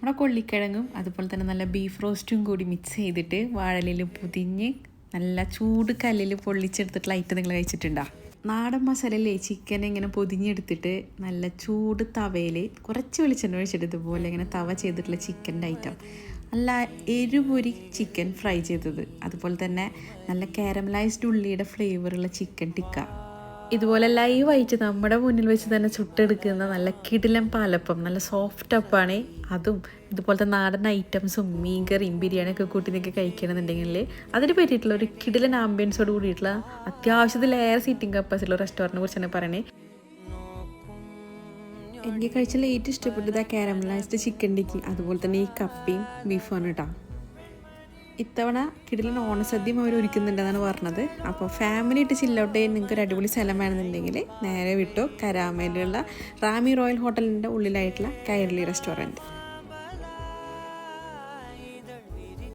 നമ്മുടെ കൊള്ളിക്കിഴങ്ങും അതുപോലെ തന്നെ നല്ല ബീഫ് റോസ്റ്റും കൂടി മിക്സ് ചെയ്തിട്ട് വാഴലിൽ പുതിഞ്ഞ് നല്ല ചൂട് കല്ലിൽ പൊള്ളിച്ചെടുത്തിട്ടുള്ള ഐറ്റം നിങ്ങൾ കഴിച്ചിട്ടുണ്ടോ? നാടൻ മസാലയിലെ ചിക്കൻ ഇങ്ങനെ പൊതിഞ്ഞെടുത്തിട്ട് നല്ല ചൂട് തവയിൽ കുറച്ച് വെളിച്ചെണ്ണ ഒഴിച്ചിട്ട് ഇതുപോലെ ഇങ്ങനെ തവ ചെയ്തിട്ടുള്ള ചിക്കന്റെ ഐറ്റം നല്ല എരിപൊരി ചിക്കൻ ഫ്രൈ ചെയ്തത്. അതുപോലെ തന്നെ നല്ല കാരമലൈസ്ഡ് ഉള്ളിയുടെ ഫ്ലേവറുള്ള ചിക്കൻ ടിക്ക ഇതുപോലെ ലൈവ് ലൈവായിട്ട് നമ്മുടെ മുന്നിൽ വെച്ച് തന്നെ ചുട്ടെടുക്കുന്ന നല്ല കിടിലം പാലപ്പം നല്ല സോഫ്റ്റ് അപ്പാണ് അതും ഇതുപോലത്തെ നാടൻ ഐറ്റംസും മീൻ കറിയും ബിരിയാണിയൊക്കെ കൂട്ടി നിങ്ങൾക്ക് കഴിക്കണമെന്നുണ്ടെങ്കിൽ അതിന് പറ്റിയിട്ടുള്ള ഒരു കിടിലൻ ആംബിയൻസോട് കൂടിയിട്ടുള്ള അത്യാവശ്യത്തിലേറെ സീറ്റിംഗ് കപ്പാസിറ്റിയുള്ള റെസ്റ്റോറന്റിനെ കുറിച്ചാണ് പറയണേ. എനിക്ക് കഴിച്ചാൽ ഏറ്റവും ഇഷ്ടപ്പെട്ടത് ആ കാരമലൈസ്ഡ് ചിക്കൻ ടിക്കി അതുപോലെ തന്നെ ഈ കപ്പയും ബീഫാണ് കേട്ടോ ഇത്തവണ കിടിലൻ ഓണസദ്യയും അവർ ഒരുക്കുന്നുണ്ടെന്നാണ് പറഞ്ഞത്. അപ്പോൾ ഫാമിലി ആയിട്ട് ചില്ലൗട്ട് ചെയ്യാൻ നിങ്ങൾക്ക് ഒരു അടിപൊളി സ്ഥലം വേണമെന്നുണ്ടെങ്കിൽ നേരെ വിട്ടു കരാമയിലുള്ള റാമി റോയൽ ഹോട്ടലിന്റെ ഉള്ളിലായിട്ടുള്ള കൈരളി റെസ്റ്റോറന്റ്